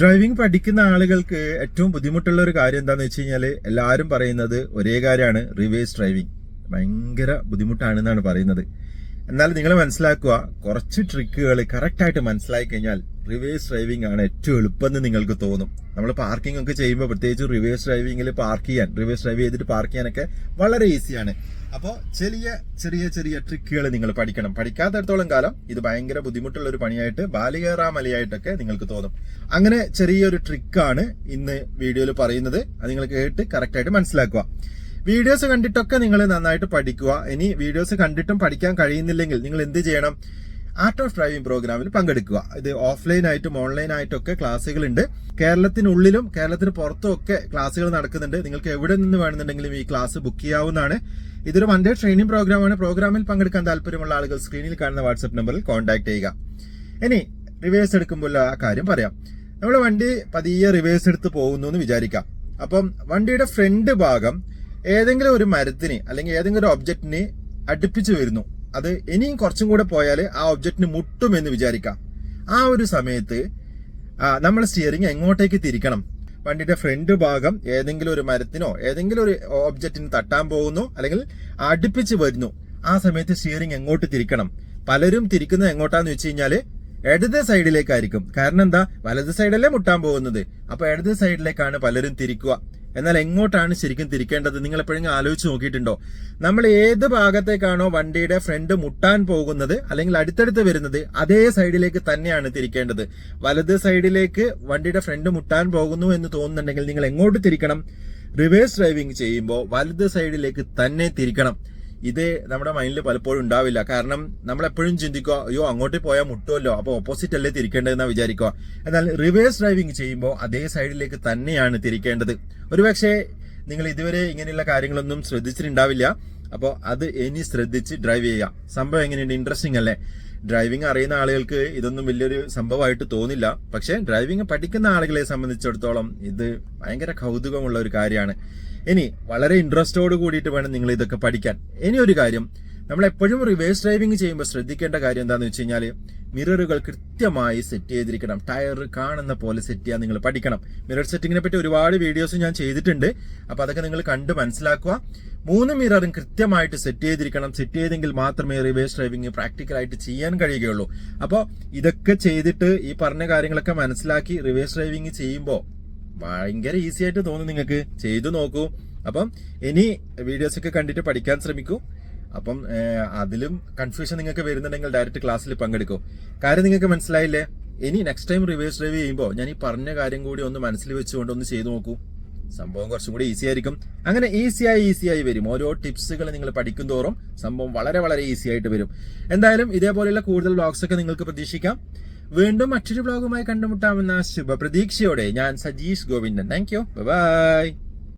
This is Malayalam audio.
ഡ്രൈവിംഗ് പഠിക്കുന്ന ആളുകൾക്ക് ഏറ്റവും ബുദ്ധിമുട്ടുള്ള ഒരു കാര്യം എന്താണെന്ന് വെച്ച് കഴിഞ്ഞാൽ എല്ലാവരും പറയുന്നത് ഒരേ കാര്യമാണ് റിവേഴ്സ് ഡ്രൈവിംഗ് ഭയങ്കര ബുദ്ധിമുട്ടാണെന്നാണ് പറയുന്നത്. എന്നാൽ നിങ്ങൾ മനസ്സിലാക്കുക കുറച്ച് ട്രിക്കുകൾ കറക്റ്റായിട്ട് മനസ്സിലാക്കി കഴിഞ്ഞാൽ റിവേഴ്സ് ഡ്രൈവിംഗ് ആണ് ഏറ്റവും എളുപ്പമെന്ന് നിങ്ങൾക്ക് തോന്നും. നമ്മൾ പാർക്കിംഗ് ഒക്കെ ചെയ്യുമ്പോൾ പ്രത്യേകിച്ച് റിവേഴ്സ് ഡ്രൈവിംഗിൽ പാർക്ക് ചെയ്യാൻ റിവേഴ്സ് ഡ്രൈവ് ചെയ്തിട്ട് പാർക്ക് ചെയ്യാനൊക്കെ വളരെ ഈസിയാണ് അപ്പോൾ ചെറിയ ചെറിയ ചെറിയ ട്രിക്കുകൾ നിങ്ങൾ പഠിക്കണം. പഠിക്കാത്തടത്തോളം കാലം ഇത് ഭയങ്കര ബുദ്ധിമുട്ടുള്ള ഒരു പണിയായിട്ട് ബാലികേറാമലയായിട്ടൊക്കെ നിങ്ങൾക്ക് തോന്നും. അങ്ങനെ ചെറിയൊരു ട്രിക്കാണ് ഇന്ന് വീഡിയോയിൽ പറയുന്നത്. അത് നിങ്ങൾ കേട്ട് കറക്റ്റായിട്ട് മനസ്സിലാക്കുക. വീഡിയോസ് കണ്ടിട്ടൊക്കെ നിങ്ങൾ നന്നായിട്ട് പഠിക്കുക. ഇനി വീഡിയോസ് കണ്ടിട്ടും പഠിക്കാൻ കഴിയുന്നില്ലെങ്കിൽ നിങ്ങൾ എന്ത് ചെയ്യണം? ആർട്ട് ഓഫ് ഡ്രൈവിംഗ് പ്രോഗ്രാമിൽ പങ്കെടുക്കുക. ഇത് ഓഫ്ലൈൻ ആയിട്ടും ഓൺലൈൻ ആയിട്ടും ഒക്കെ ക്ലാസ്സുകളുണ്ട്. കേരളത്തിനുള്ളിലും കേരളത്തിന് പുറത്തും ഒക്കെ ക്ലാസ്സുകൾ നടക്കുന്നുണ്ട്. നിങ്ങൾക്ക് എവിടെ നിന്ന് വേണമെന്നുണ്ടെങ്കിലും ഈ ക്ലാസ് ബുക്ക് ചെയ്യാവുന്നതാണ്. ഇതൊരു വൺ ഡേ ട്രെയിനിങ് പ്രോഗ്രാമാണ് പ്രോഗ്രാമിൽ പങ്കെടുക്കാൻ താല്പര്യമുള്ള ആളുകൾ സ്ക്രീനിൽ കാണുന്ന വാട്സ്ആപ്പ് നമ്പറിൽ കോൺടാക്ട് ചെയ്യുക. ഇനി റിവേഴ്സ് എടുക്കുമ്പോൾ ആ കാര്യം പറയാം. നമ്മൾ വണ്ടി പതിയെ റിവേഴ്സ് എടുത്ത് പോകുന്നു എന്ന് വിചാരിക്കാം. അപ്പം വണ്ടിയുടെ ഫ്രണ്ട് ഭാഗം ഏതെങ്കിലും ഒരു മരത്തിന് അല്ലെങ്കിൽ ഏതെങ്കിലും ഒരു ഒബ്ജക്റ്റിന് അടുപ്പിച്ച് വരുന്നു. അത് ഇനിയും കുറച്ചും കൂടെ പോയാൽ ആ ഒബ്ജക്റ്റിന് മുട്ടുമെന്ന് വിചാരിക്കാം. ആ ഒരു സമയത്ത് നമ്മൾ സ്റ്റിയറിംഗ് എങ്ങോട്ടേക്ക് തിരിക്കണം? വണ്ടിയുടെ ഫ്രണ്ട് ഭാഗം ഏതെങ്കിലും ഒരു മരത്തിനോ ഏതെങ്കിലും ഒരു ഒബ്ജക്റ്റിന് തട്ടാൻ പോകുന്നു അല്ലെങ്കിൽ അടുപ്പിച്ച് വരുന്നു. ആ സമയത്ത് സ്റ്റിയറിംഗ് എങ്ങോട്ട് തിരിക്കണം? പലരും തിരിക്കുന്നത് എങ്ങോട്ടാന്ന് വെച്ച് കഴിഞ്ഞാൽ ഇടത് സൈഡിലേക്കായിരിക്കും കാരണം എന്താ? വലത് സൈഡല്ലേ മുട്ടാൻ പോകുന്നത്. അപ്പൊ ഇടത് സൈഡിലേക്കാണ് പലരും തിരിക്കുക. എന്നാൽ എങ്ങോട്ടാണ് ശരിക്കും തിരിക്കേണ്ടത്? നിങ്ങൾ എപ്പോഴെങ്കിലും ആലോചിച്ച് നോക്കിയിട്ടുണ്ടോ? നമ്മൾ ഏത് ഭാഗത്തേക്കാണോ വണ്ടിയുടെ ഫ്രണ്ട് മുട്ടാൻ പോകുന്നത് അല്ലെങ്കിൽ അടുത്തടുത്ത് വരുന്നത് അതേ സൈഡിലേക്ക് തന്നെയാണ് തിരിക്കേണ്ടത്. വലത് സൈഡിലേക്ക് വണ്ടിയുടെ ഫ്രണ്ട് മുട്ടാൻ പോകുന്നു എന്ന് തോന്നുന്നുണ്ടെങ്കിൽ നിങ്ങൾ എങ്ങോട്ട് തിരിക്കണം? റിവേഴ്സ് ഡ്രൈവിംഗ് ചെയ്യുമ്പോൾ വലത് സൈഡിലേക്ക് തന്നെ തിരിക്കണം. ഇത് നമ്മുടെ മൈൻഡിൽ പലപ്പോഴും ഉണ്ടാവില്ല. കാരണം നമ്മൾ എപ്പോഴും ചിന്തിക്കുക അയ്യോ അങ്ങോട്ട് പോയാൽ മുട്ടുമല്ലോ അപ്പോൾ ഓപ്പോസിറ്റ് അല്ലേ തിരിക്കേണ്ടതെന്ന് വിചാരിക്കുക. എന്നാൽ റിവേഴ്സ് ഡ്രൈവിംഗ് ചെയ്യുമ്പോൾ അതേ സൈഡിലേക്ക് തന്നെയാണ് തിരിക്കേണ്ടത്. ഒരുപക്ഷെ നിങ്ങൾ ഇതുവരെ ഇങ്ങനെയുള്ള കാര്യങ്ങളൊന്നും ശ്രദ്ധിച്ചിട്ടുണ്ടാവില്ല. അപ്പോൾ അത് ഇനി ശ്രദ്ധിച്ച് ഡ്രൈവ് ചെയ്യുക. സംഭവം എങ്ങനെയുണ്ട്? ഇൻട്രസ്റ്റിംഗ് അല്ലേ? ഡ്രൈവിംഗ് അറിയുന്ന ആളുകൾക്ക് ഇതൊന്നും വലിയൊരു സംഭവമായിട്ട് തോന്നില്ല. പക്ഷേ ഡ്രൈവിംഗ് പഠിക്കുന്ന ആളുകളെ സംബന്ധിച്ചിടത്തോളം ഇത് ഭയങ്കര കൗതുകമുള്ള ഒരു കാര്യമാണ്. ഇനി വളരെ ഇൻട്രസ്റ്റോട് കൂടിയിട്ട് വേണം നിങ്ങൾ ഇതൊക്കെ പഠിക്കാൻ. ഇനി ഒരു കാര്യം നമ്മൾ എപ്പോഴും റിവേഴ്സ് ഡ്രൈവിംഗ് ചെയ്യുമ്പോൾ ശ്രദ്ധിക്കേണ്ട കാര്യം എന്താണെന്ന് വെച്ച് കഴിഞ്ഞാൽ മിററുകൾ കൃത്യമായി സെറ്റ് ചെയ്തിരിക്കണം. ടയർ കാണുന്ന പോലെ സെറ്റ് ചെയ്യാൻ നിങ്ങൾ പഠിക്കണം. മിറർ സെറ്റിങ്ങിനെ പറ്റി ഒരുപാട് വീഡിയോസ് ഞാൻ ചെയ്തിട്ടുണ്ട്. അപ്പോൾ അതൊക്കെ നിങ്ങൾ കണ്ട് മനസ്സിലാക്കുക. മൂന്ന് മിററും കൃത്യമായിട്ട് സെറ്റ് ചെയ്തിരിക്കണം. സെറ്റ് ചെയ്തെങ്കിൽ മാത്രമേ റിവേഴ്സ് ഡ്രൈവിംഗ് പ്രാക്ടിക്കൽ ആയിട്ട് ചെയ്യാൻ കഴിയുകയുള്ളൂ. അപ്പോൾ ഇതൊക്കെ ചെയ്തിട്ട് ഈ പറഞ്ഞ കാര്യങ്ങളൊക്കെ മനസ്സിലാക്കി റിവേഴ്സ് ഡ്രൈവിംഗ് ചെയ്യുമ്പോൾ ഭയങ്കര ഈസി ആയിട്ട് തോന്നും നിങ്ങൾക്ക്. ചെയ്തു നോക്കൂ. അപ്പം ഇനി വീഡിയോസ് ഒക്കെ കണ്ടിട്ട് പഠിക്കാൻ ശ്രമിക്കൂ. അപ്പം അതിലും കൺഫ്യൂഷൻ നിങ്ങൾക്ക് വരുന്നുണ്ടെങ്കിൽ ഡയറക്റ്റ് ക്ലാസ്സിൽ പങ്കെടുക്കും. കാര്യം നിങ്ങൾക്ക് മനസ്സിലായില്ലേ? ഇനി നെക്സ്റ്റ് ടൈം റിവേഴ്സ് ഡ്രൈവ് ചെയ്യുമ്പോൾ ഞാൻ ഈ പറഞ്ഞ കാര്യം കൂടി ഒന്ന് മനസ്സിൽ വെച്ചുകൊണ്ട് ഒന്ന് ചെയ്തു നോക്കൂ. സംഭവം കുറച്ചും കൂടി ഈസി ആയിരിക്കും. അങ്ങനെ ഈസിയായി ഈസിയായി വരും. ഓരോ ടിപ്സുകൾ നിങ്ങൾ പഠിക്കും തോറും സംഭവം വളരെ വളരെ ഈസി ആയിട്ട് വരും. എന്തായാലും ഇതേപോലെയുള്ള കൂടുതൽ ബ്ലോഗ്സ് ഒക്കെ നിങ്ങൾക്ക് പ്രതീക്ഷിക്കാം. വീണ്ടും മറ്റൊരു വ്ലോഗുമായി കണ്ടുമുട്ടാമെന്ന ശുഭപ്രതീക്ഷയോടെ ഞാൻ Sajeesh Govindan. Thank you bye